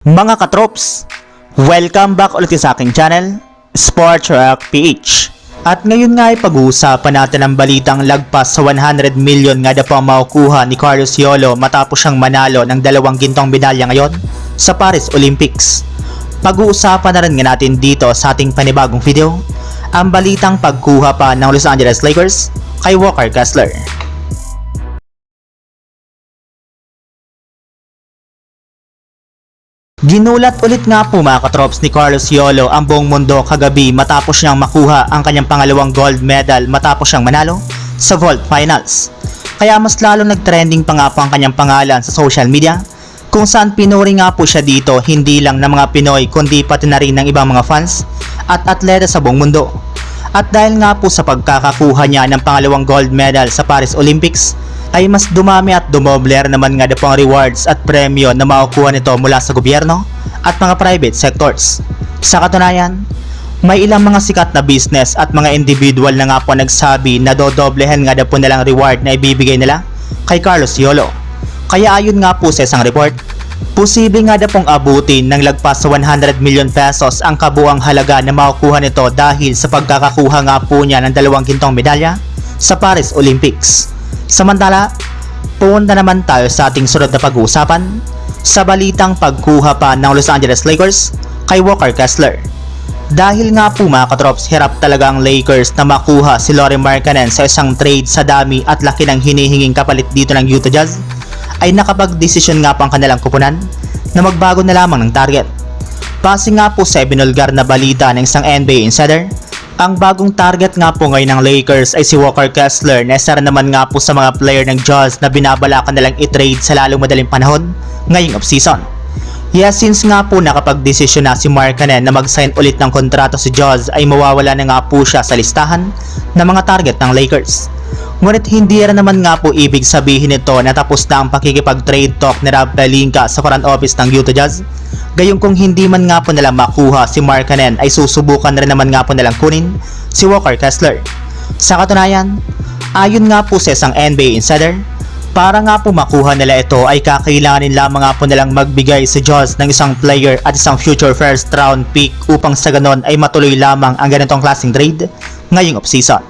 Mga katrops, welcome back ulit sa aking channel, Sports Rock PH. At ngayon nga ay pag-uusapan natin ang balitang lagpas sa 100 million nga na po makukuha ni Carlos Yolo matapos siyang manalo ng dalawang gintong medalya ngayon sa Paris Olympics. Pag-uusapan na rin nga natin dito sa ating panibagong video, ang balitang pagkuha pa ng Los Angeles Lakers kay Walker Kessler. Ginulat ulit nga po mga katrops ni Carlos Yolo ang buong mundo kagabi matapos niyang makuha ang kanyang pangalawang gold medal matapos siyang manalo sa Vault Finals. Kaya mas lalong nagtrending pa nga po ang kanyang pangalan sa social media kung saan pinuri nga po siya dito hindi lang ng mga Pinoy kundi pati na rin ng ibang mga fans at atleta sa buong mundo. At dahil nga po sa pagkakakuha niya ng pangalawang gold medal sa Paris Olympics, ay mas dumami at dumobler naman nga na po rewards at premyo na makukuha nito mula sa gobyerno at mga private sectors. Sa katunayan, may ilang mga sikat na business at mga individual na nga po nagsabi na dodoblehan nga na po nilang reward na ibibigay nila kay Carlos Yolo. Kaya ayon nga po sa isang report, posible nga na pong abutin ng lagpas sa 100 million pesos ang kabuang halaga na makukuha nito dahil sa pagkakakuha nga po niya ng dalawang gintong medalya sa Paris Olympics. Samantala, punta naman tayo sa ating sunod na pag-uusapan sa balitang pagkuha pa ng Los Angeles Lakers kay Walker Kessler. Dahil nga po mga katrops, hirap talaga ang Lakers na makuha si Laurie Markkanen sa isang trade sa dami at laki ng hinihinging kapalit dito ng Utah Jazz, ay nakapag-desisyon nga po ang kanilang kupunan na magbago na lamang ng target. Base nga po sa ibinulgar na balita ng isang NBA insider, ang bagong target nga po ngayon ng Lakers ay si Walker Kessler na isa naman nga po sa mga player ng Jazz na binabalakan nilang i-trade sa lalong madaling panahon ngayong offseason. Yes, since nga po nakapag-desisyon na si Markkanen na mag-sign ulit ng kontrato si Jazz ay mawawala na nga po siya sa listahan ng mga target ng Lakers. Ngunit hindi rin naman nga po ibig sabihin nito na tapos na ang pakikipag-trade talk ni Rob Pelinka sa front office ng Utah Jazz. Gayong kung hindi man nga po nila makuha si Markkanen ay susubukan rin naman nga po nilang kunin si Walker Kessler. Sa katunayan, ayon nga po sa isang NBA insider, para nga po makuha nila ito ay kakailanganin lamang nga po nilang magbigay sa Jaws ng isang player at isang future first round pick upang sa ganon ay matuloy lamang ang ganitong klaseng trade ngayong offseason.